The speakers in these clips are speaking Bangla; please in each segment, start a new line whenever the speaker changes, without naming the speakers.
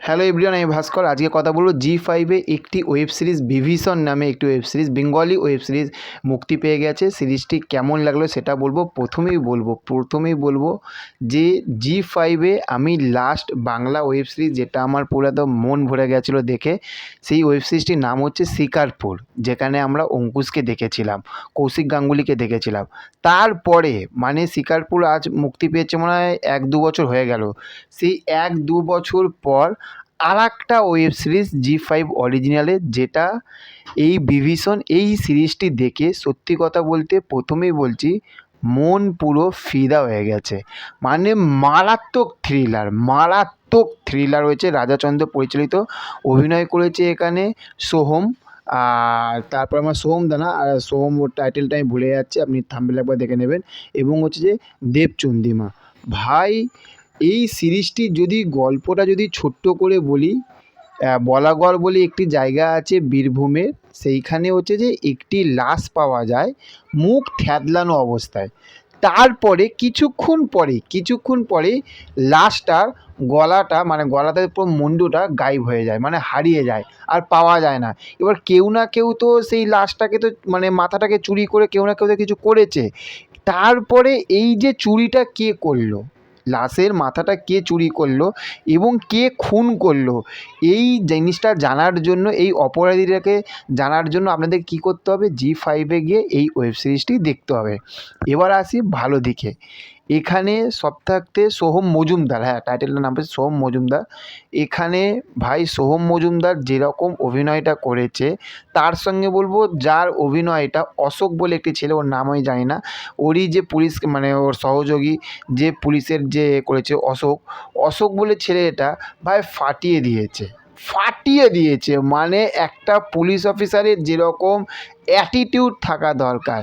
হ্যালো এভরিওয়ান আমি ভাস্কর। আজকে কথা বলব জি ফাইভে একটি ওয়েব সিরিজ বিভীষণ নামে একটি web series Bengali web series মুক্তি পেয়ে গেছে। সিরিজটি কেমন লাগল সেটা বলব। প্রথমেই বলব প্রথমেই বলব যে জি ফাইভে আমি লাস্ট বাংলা ওয়েব সিরিজ যেটা আমার পুরো একদম মন ভরে গেছিল দেখে, সেই ওয়েব সিরিজটির নাম হচ্ছে শিকারপুর যেখানে আমরা অঙ্কুশকে দেখেছিলাম, কৌশিক গাঙ্গুলিকে দেখেছিলাম। তারপরে মানে শিকারপুর আজ মুক্তি পেয়েছে মনে হয় এক দু বছর হয়ে গেল। সেই এক দু বছর পর আর একটা ওয়েব সিরিজ জি ফাইভ অরিজিনালে যেটা এই বিভীষণ এই সিরিজটি দেখে সত্যি কথা বলতে প্রথমেই বলছি, মন পুরো ফিদা হয়ে গেছে। মানে মারাত্মক থ্রিলার মারাত্মক থ্রিলার হয়েছে। রাজাচন্দ্র পরিচালিত, অভিনয় করেছে এখানে সোহম, আর তারপর আমার সোহম দানা, আর সোহম ওর টাইটেলটা আমি ভুলে যাচ্ছি, আপনি থাম্বেল একবার দেখে নেবেন। এবং হচ্ছে যে দেবচন্দিমা ভাই এই সিরিজটি যদি গল্পটা যদি ছোট্ট করে বলি বলাগড় বলে একটি জায়গা আছে বীরভূমের সেইখানে হচ্ছে যে একটি লাশ পাওয়া যায় মুখ থ্যাতলানো অবস্থায়। তারপরে কিছুক্ষণ পরে কিছুক্ষণ পরে লাশটার গলাটা মানে গলাতে পুরো মুন্ডুটা গায়েব হয়ে যায় মানে হারিয়ে যায় আর পাওয়া যায় না। এবার কেউ না কেউ তো সেই লাশটাকে তো মানে মাথাটাকে চুরি করে কেউ না কেউ তো কিছু করেছে। তারপরে এই যে চুরিটা কে করল? লাশের মাথাটা কে চুরি করল এবং কে খুন করল? এই জিনিসটা জানার জন্য, এই অপরাধীটাকে জানার জন্য আপনাদের কি করতে হবে? জি ফাইভে গিয়ে এই ওয়েব সিরিজটি দেখতে হবে। এবার আসি ভালো দিকে। এখানে সব থাকতে সোহম মজুমদার হ্যাঁ টাইটেলটার নাম হচ্ছে সোহম মজুমদার। এখানে ভাই সোহম মজুমদার যেরকম অভিনয়টা করেছে, তার সঙ্গে বলব যার অভিনয়টা অশোক বলে একটি ছেলে, ওর নাম আমি জানি না, ওরই যে পুলিশ মানে ওর সহযোগী যে পুলিশের যে করেছে অশোক অশোক বলে ছেলেটা ভাই ফাটিয়ে দিয়েছে। ফাটিয়ে দিয়েছে। মানে একটা পুলিশ অফিসারের যেরকম অ্যাটিটিউড থাকা দরকার।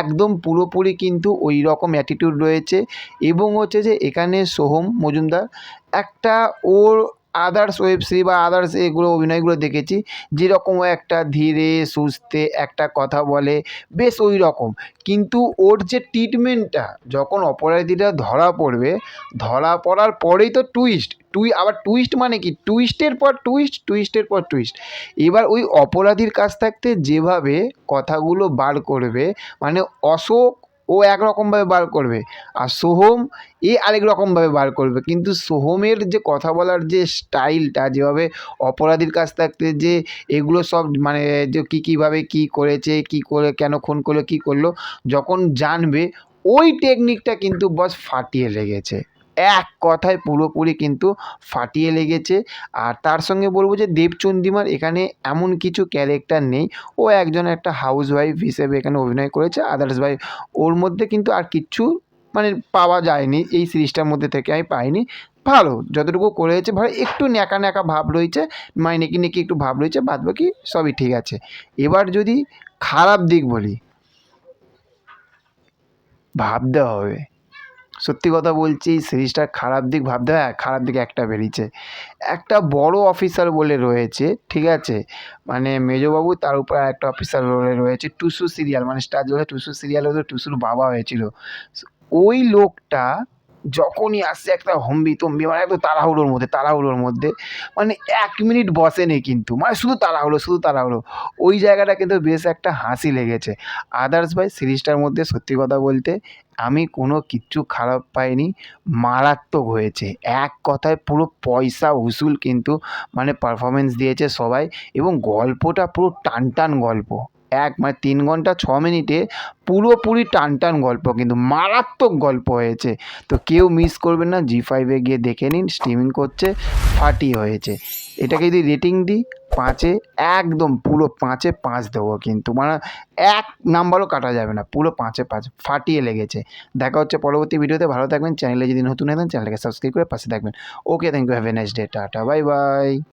একদম পুরোপুরি কিন্তু ওই রকম অ্যাটিটিউড রয়েছে। এবং হচ্ছে যে এখানে সোহম মজুমদার একটা ওর আদার্স ওয়েব সিরিজ বা আদার্স এগুলো, অভিনয়গুলো দেখেছি। যেরকম একটা ধীরে, সুস্থে একটা কথা বলে, বেশ ওই রকম কিন্তু ওর যে ট্রিটমেন্টটা যখন অপরাধীরা ধরা পড়বে, ধরা পড়ার পরেই তো টুইস্ট টুই আবার টুইস্ট মানে কি? টুইস্টের পর টুইস্ট টুইস্টের পর টুইস্ট এবার ওই অপরাধীর কাছ থাকতে যেভাবে কথাগুলো বার করবে মানে অশোক ও একরকমভাবে বার করবে। আর সোহম, এ আরেক রকমভাবে বার করবে। কিন্তু সোহমের যে কথা বলার যে স্টাইলটা, যেভাবে অপরাধীর কাছ থাকতে যে এগুলো সব মানে যে কী কীভাবে কী করেছে, কি করে, কেন খুন করল, কী করল, যখন জানবে, ওই টেকনিকটা কিন্তু বস ফাটিয়ে লেগেছে এক কথায় পুরোপুরি কিন্তু ফাটিয়ে লেগেছে। আর তার সঙ্গে বলব যে দেবচন্দিমার এখানে এমন কিছু ক্যারেক্টার নেই। ও একজন একটা হাউস ওয়াইফ হিসেবে এখানে অভিনয় করেছে। আদার্স ভাই ওর মধ্যে কিন্তু আর কিচ্ছু মানে পাওয়া যায়নি। এই সিরিজটার মধ্যে থেকে আমি পাইনি। ভালো, যতটুকু করেছে ভালো। একটু ন্যাকা ন্যাকা ভাব রয়েছে। মানে নেকি নেকি একটু ভাব রয়েছে। বাদ বাকি সবই ঠিক আছে। এবার যদি খারাপ দিক বলি, ভাবতে হবে। সত্যি কথা বলছি এই সিরিজটার খারাপ দিক ভাবতে হয় খারাপ দিক একটা বেরিয়েছে। একটা বড় অফিসার বলে রয়েছে, ঠিক আছে? মানে মেজবাবু তার উপর একটা অফিসার বলে রয়েছে, টুসু সিরিয়াল মানে স্টার জলে টুসু সিরিয়াল হতো টুসুর বাবা হয়েছিল। ওই লোকটা যখনই আসছে একটা হম্বি তম্বি মানে একদম তাড়াহুড়োর মধ্যে তাড়াহুড়োর মধ্যে মানে এক মিনিট বসেনি কিন্তু মানে শুধু তাড়াহুড়ো শুধু তাড়াহুড়ো। ওই জায়গাটা কিন্তু বেশ একটা হাসি লেগেছে। আদার্স ভাই সিরিজটার মধ্যে সত্যি কথা বলতে আমি কোনো কিচ্ছু খারাপ পাইনি, মারাত্মক হয়েছে। এক কথায় পুরো পয়সা উসুল কিন্তু মানে পারফরমেন্স দিয়েছে সবাই এবং গল্পটা পুরো টান টান গল্প। এক মানে তিন ঘণ্টা ছ মিনিটে পুরোপুরি টান টান গল্প কিন্তু মারাত্মক গল্প হয়েছে। তো কেউ মিস করবেন না জি ফাইভে গিয়ে দেখে নিন স্ট্রিমিং করছে, ফাটি হয়েছে। এটাকে যদি রেটিং দিই পাঁচে, একদম পুরো পাঁচে পাঁচ দেবো কিন্তু। মানে এক নাম্বারও কাটা যাবে না, পুরো পাঁচে পাঁচ, ফাটিয়ে লেগেছে। দেখা হচ্ছে পরবর্তী ভিডিওতে, ভালো থাকবেন, চ্যানেলে যদি নতুন হয়ে থাকেন চ্যানেলকে সাবস্ক্রাইব করে পাশে থাকবেন। Okay thank you have a nice day tata bye bye